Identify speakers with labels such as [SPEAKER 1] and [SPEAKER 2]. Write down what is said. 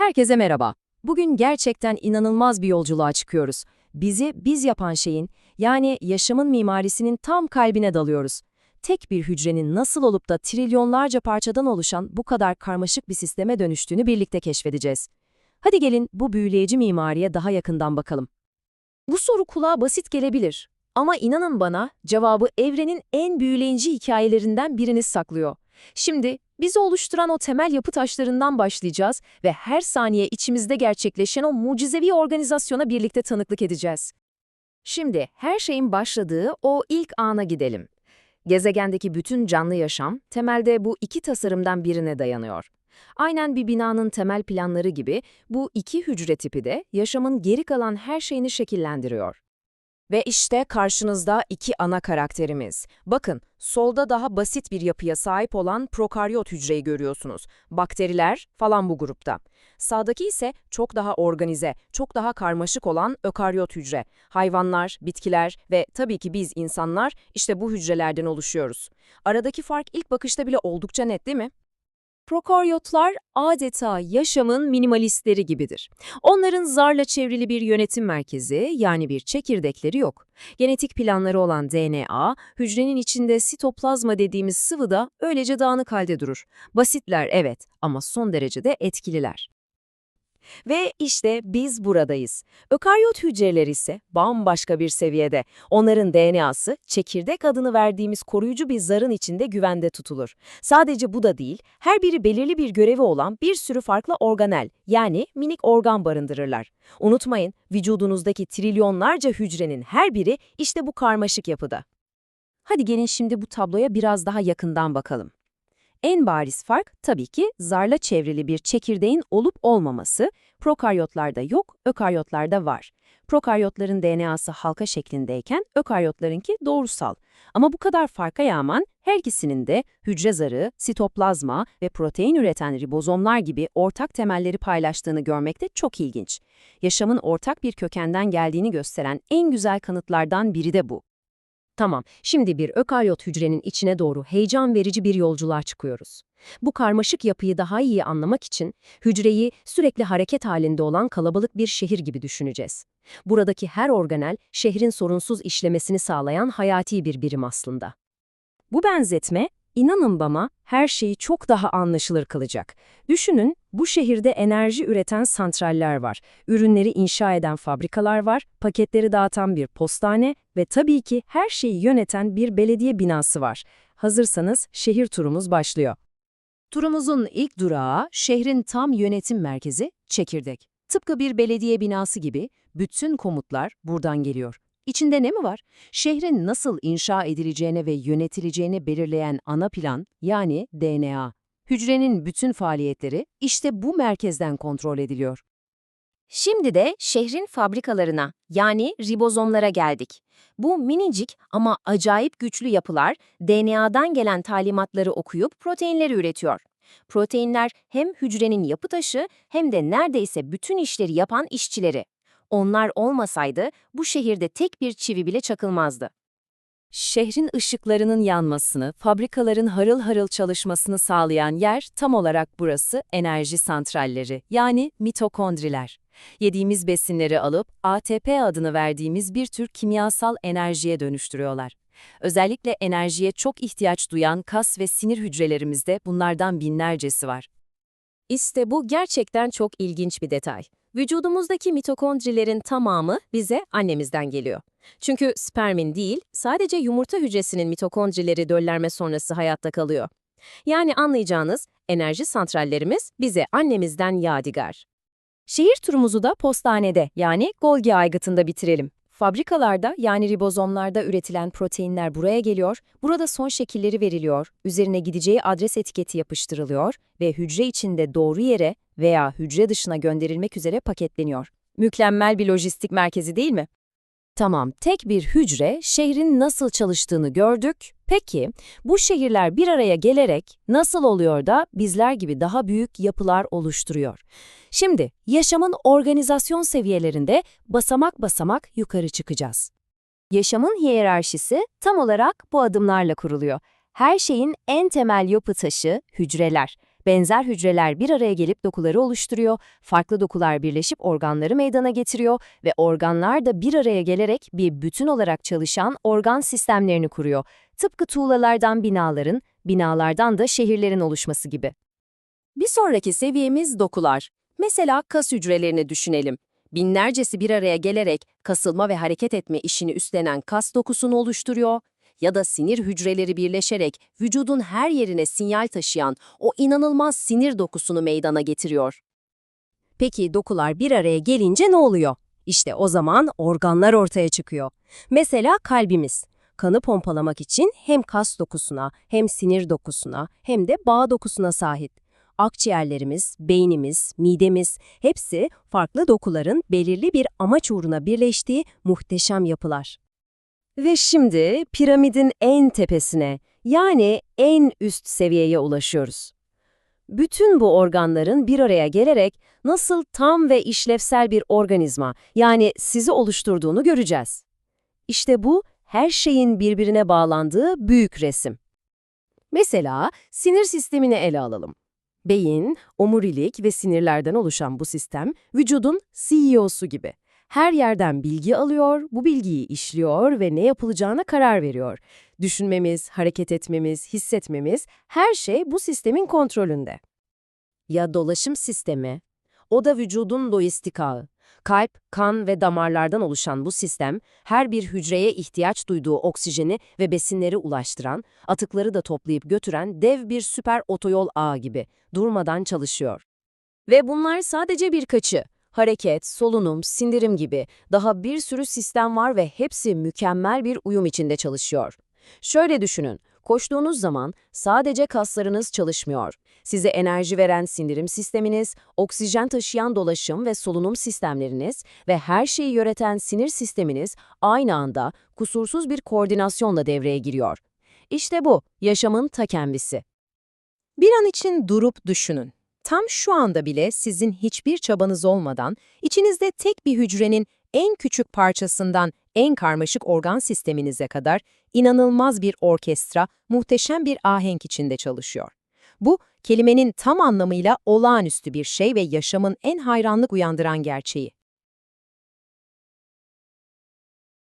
[SPEAKER 1] Herkese merhaba. Bugün gerçekten inanılmaz bir yolculuğa çıkıyoruz. Bizi biz yapan şeyin, yani yaşamın mimarisinin tam kalbine dalıyoruz. Tek bir hücrenin nasıl olup da trilyonlarca parçadan oluşan bu kadar karmaşık bir sisteme dönüştüğünü birlikte keşfedeceğiz. Hadi gelin bu büyüleyici mimariye daha yakından bakalım. Bu soru kulağa basit gelebilir. Ama inanın bana cevabı evrenin en büyüleyici hikayelerinden birini saklıyor. Şimdi bizi oluşturan o temel yapı taşlarından başlayacağız ve her saniye içimizde gerçekleşen o mucizevi organizasyona birlikte tanıklık edeceğiz. Şimdi her şeyin başladığı o ilk ana gidelim. Gezegendeki bütün canlı yaşam temelde bu iki tasarımdan birine dayanıyor. Aynen bir binanın temel planları gibi bu iki hücre tipi de yaşamın geri kalan her şeyini şekillendiriyor. Ve işte karşınızda iki ana karakterimiz. Bakın, solda daha basit bir yapıya sahip olan prokaryot hücreyi görüyorsunuz. Bakteriler falan bu grupta. Sağdaki ise çok daha organize, çok daha karmaşık olan ökaryot hücre. Hayvanlar, bitkiler ve tabii ki biz insanlar işte bu hücrelerden oluşuyoruz. Aradaki fark ilk bakışta bile oldukça net değil mi? Prokaryotlar adeta yaşamın minimalistleri gibidir. Onların zarla çevrili bir yönetim merkezi yani bir çekirdekleri yok. Genetik planları olan DNA, hücrenin içinde sitoplazma dediğimiz sıvıda öylece dağınık halde durur. Basitler evet ama son derece de etkililer. Ve işte biz buradayız. Ökaryot hücreler ise bambaşka bir seviyede. Onların DNA'sı çekirdek adını verdiğimiz koruyucu bir zarın içinde güvende tutulur. Sadece bu da değil, her biri belirli bir görevi olan bir sürü farklı organel yani minik organ barındırırlar. Unutmayın, vücudunuzdaki trilyonlarca hücrenin her biri işte bu karmaşık yapıda. Hadi gelin şimdi bu tabloya biraz daha yakından bakalım. En bariz fark tabii ki zarla çevrili bir çekirdeğin olup olmaması. Prokaryotlarda yok, ökaryotlarda var. Prokaryotların DNA'sı halka şeklindeyken ökaryotlarınki doğrusal. Ama bu kadar farka yağman her ikisinin de hücre zarı, sitoplazma ve protein üreten ribozomlar gibi ortak temelleri paylaştığını görmek de çok ilginç. Yaşamın ortak bir kökenden geldiğini gösteren en güzel kanıtlardan biri de bu. Tamam, şimdi bir ökaryot hücrenin içine doğru heyecan verici bir yolculuğa çıkıyoruz. Bu karmaşık yapıyı daha iyi anlamak için hücreyi sürekli hareket halinde olan kalabalık bir şehir gibi düşüneceğiz. Buradaki her organel şehrin sorunsuz işlemesini sağlayan hayati bir birim aslında. Bu benzetme, inanın bana, her şeyi çok daha anlaşılır kılacak. Düşünün, bu şehirde enerji üreten santraller var, ürünleri inşa eden fabrikalar var, paketleri dağıtan bir postane ve tabii ki her şeyi yöneten bir belediye binası var. Hazırsanız şehir turumuz başlıyor. Turumuzun ilk durağı şehrin tam yönetim merkezi Çekirdek. Tıpkı bir belediye binası gibi bütün komutlar buradan geliyor. İçinde ne mi var? Şehrin nasıl inşa edileceğine ve yönetileceğini belirleyen ana plan yani DNA. Hücrenin bütün faaliyetleri işte bu merkezden kontrol ediliyor.
[SPEAKER 2] Şimdi de şehrin fabrikalarına yani ribozomlara geldik. Bu minicik ama acayip güçlü yapılar DNA'dan gelen talimatları okuyup proteinleri üretiyor. Proteinler hem hücrenin yapı taşı hem de neredeyse bütün işleri yapan işçileri. Onlar olmasaydı bu şehirde tek bir çivi bile çakılmazdı.
[SPEAKER 1] Şehrin ışıklarının yanmasını, fabrikaların harıl harıl çalışmasını sağlayan yer tam olarak burası enerji santralleri yani mitokondriler. Yediğimiz besinleri alıp ATP adını verdiğimiz bir tür kimyasal enerjiye dönüştürüyorlar. Özellikle enerjiye çok ihtiyaç duyan kas ve sinir hücrelerimizde bunlardan binlercesi var. İşte bu gerçekten çok ilginç bir detay. Vücudumuzdaki mitokondrilerin tamamı bize annemizden geliyor. Çünkü spermin değil, sadece yumurta hücresinin mitokondrileri döllenme sonrası hayatta kalıyor. Yani anlayacağınız enerji santrallerimiz bize annemizden yadigar. Şehir turumuzu da postanede yani Golgi aygıtında bitirelim. Fabrikalarda yani ribozomlarda üretilen proteinler buraya geliyor, burada son şekilleri veriliyor, üzerine gideceği adres etiketi yapıştırılıyor ve hücre içinde doğru yere veya hücre dışına gönderilmek üzere paketleniyor. Mükemmel bir lojistik merkezi değil mi? Tamam, tek bir hücre şehrin nasıl çalıştığını gördük. Peki, bu şehirler bir araya gelerek nasıl oluyor da bizler gibi daha büyük yapılar oluşturuyor? Şimdi, yaşamın organizasyon seviyelerinde basamak basamak yukarı çıkacağız. Yaşamın hiyerarşisi tam olarak bu adımlarla kuruluyor. Her şeyin en temel yapı taşı hücreler. Benzer hücreler bir araya gelip dokuları oluşturuyor, farklı dokular birleşip organları meydana getiriyor ve organlar da bir araya gelerek bir bütün olarak çalışan organ sistemlerini kuruyor. Tıpkı tuğlalardan binaların, binalardan da şehirlerin oluşması gibi. Bir sonraki seviyemiz dokular. Mesela kas hücrelerini düşünelim. Binlercesi bir araya gelerek kasılma ve hareket etme işini üstlenen kas dokusunu oluşturuyor ya da sinir hücreleri birleşerek vücudun her yerine sinyal taşıyan o inanılmaz sinir dokusunu meydana getiriyor. Peki dokular bir araya gelince ne oluyor? İşte o zaman organlar ortaya çıkıyor. Mesela kalbimiz. Kanı pompalamak için hem kas dokusuna, hem sinir dokusuna, hem de bağ dokusuna sahip. Akciğerlerimiz, beynimiz, midemiz hepsi farklı dokuların belirli bir amaç uğruna birleştiği muhteşem yapılar. Ve şimdi piramidin en tepesine, yani en üst seviyeye ulaşıyoruz. Bütün bu organların bir araya gelerek nasıl tam ve işlevsel bir organizma, yani sizi oluşturduğunu göreceğiz. İşte bu, her şeyin birbirine bağlandığı büyük resim. Mesela sinir sistemini ele alalım. Beyin, omurilik ve sinirlerden oluşan bu sistem, vücudun CEO'su gibi. Her yerden bilgi alıyor, bu bilgiyi işliyor ve ne yapılacağına karar veriyor. Düşünmemiz, hareket etmemiz, hissetmemiz, her şey bu sistemin kontrolünde. Ya dolaşım sistemi? O da vücudun lojistik ağı. Kalp, kan ve damarlardan oluşan bu sistem, her bir hücreye ihtiyaç duyduğu oksijeni ve besinleri ulaştıran, atıkları da toplayıp götüren dev bir süper otoyol ağı gibi durmadan çalışıyor. Ve bunlar sadece birkaçı. Hareket, solunum, sindirim gibi daha bir sürü sistem var ve hepsi mükemmel bir uyum içinde çalışıyor. Şöyle düşünün, koştuğunuz zaman sadece kaslarınız çalışmıyor. Size enerji veren sindirim sisteminiz, oksijen taşıyan dolaşım ve solunum sistemleriniz ve her şeyi yöneten sinir sisteminiz aynı anda kusursuz bir koordinasyonla devreye giriyor. İşte bu, yaşamın ta kendisi.
[SPEAKER 3] Bir an için durup düşünün. Tam şu anda bile sizin hiçbir çabanız olmadan, içinizde tek bir hücrenin en küçük parçasından en karmaşık organ sisteminize kadar inanılmaz bir orkestra, muhteşem bir ahenk içinde çalışıyor. Bu, kelimenin tam anlamıyla olağanüstü bir şey ve yaşamın en hayranlık uyandıran gerçeği.